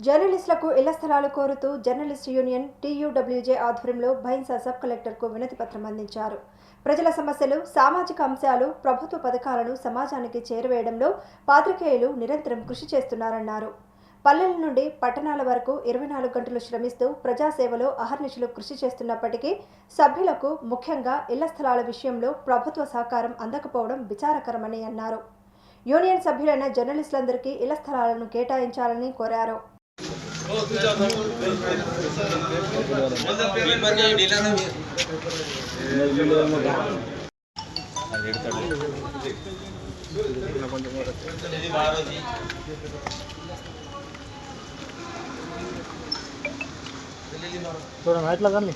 జర్నలిస్టులకు ఇళ్ళ స్థలాలు కోరుతూ జర్నలిస్ట్ యూనియన్ టీయూడబ్ల్యూజే ఆధ్వర్యంలో భైన్సా సబ్ కలెక్టర్కు వినతి పత్రం అందించారు. ప్రజల సమస్యలు సామాజిక అంశాలు ప్రభుత్వ పథకాలను సమాజానికి చేరవేయడంలో పాత్రికేయులు నిరంతరం కృషి చేస్తున్నారన్నారు. పల్లెల నుండి పట్టణాల వరకు ఇరవై నాలుగు గంటలు శ్రమిస్తూ ప్రజాసేవలో అహర్నిశలు కృషి చేస్తున్నప్పటికీ సభ్యులకు ముఖ్యంగా ఇళ్ళ స్థలాల విషయంలో ప్రభుత్వ సహకారం అందకపోవడం విచారకరమని అన్నారు. యూనియన్ సభ్యులైన జర్నలిస్టులందరికీ ఇళ్ళ స్థలాలను కేటాయించాలని కోరారు. थोड़ा नाइट लगा ले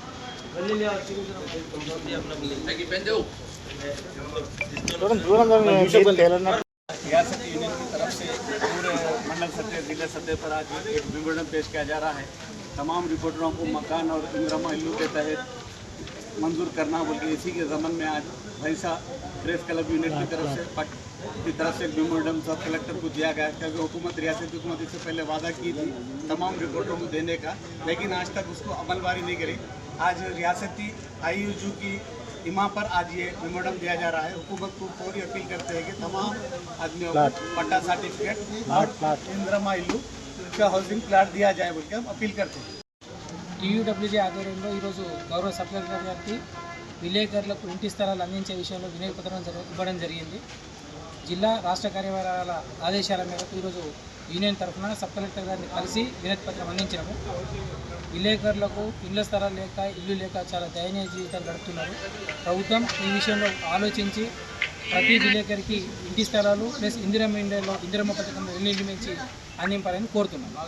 थोड़ा दूर अंदर रियासती यूनियन की तरफ़ से पूरे मंडल सतह जिला सतह पर आज एक विवरण पेश किया जा रहा है। तमाम रिपोर्टरों को मकान और इंदिरामा इल्लू के तहत मंजूर करना बोल के इसी के जमन में आज भैंसा प्रेस क्लब यूनिट की तरफ़ से, पट की तरफ़ से एक मेमोरेंडम सब कलेक्टर को दिया गया, क्योंकि हुकूमत, रियासती हुकूमत इससे पहले वादा की थी तमाम रिपोर्टरों को देने का, लेकिन आज तक उसको अमलवारी नहीं करी। आज रियासती आई की इमा पर आज ये मेमोरेंडम दिया जा रहा है हुकूमत को पूरी अपील करते हैं कि तमाम आदमियों को पट्टा सर्टिफिकेट और इंदिरामा इल्लू का हाउसिंग प्लाट दिया जाए बोल के हम अपील करते हैं టీయూడబ్ల్యూజే ఆధ్వర్యంలో ఈరోజు గౌరవ సబ్ కలెక్టర్ గారికి విలేకరులకు ఇంటి స్థలాలు అందించే విషయంలో వినయ పత్రం జర- ఇవ్వడం జరిగింది జిల్లా రాష్ట్ర కార్యవర్గాల ఆదేశాల మేరకు ఈరోజు యూనియన్ తరఫున సబ్ కలెక్టర్ గారిని కలిసి వినతి పత్రం అందించాము విలేకరులకు ఇళ్ళ స్థలాలు లేక ఇల్లు లేక చాలా దయనీయ జీవితాలు గడుపుతున్నారు. ప్రభుత్వం ఈ విషయంలో ఆలోచించి ప్రతి విలేకరికి ఇంటి స్థలాలు ప్లస్ ఇందిరమ్మ ఇండియాలో ఇందిరమ్మ పథకంలో ఇల్లు నిర్మించి అందింపాలని కోరుతున్నాం.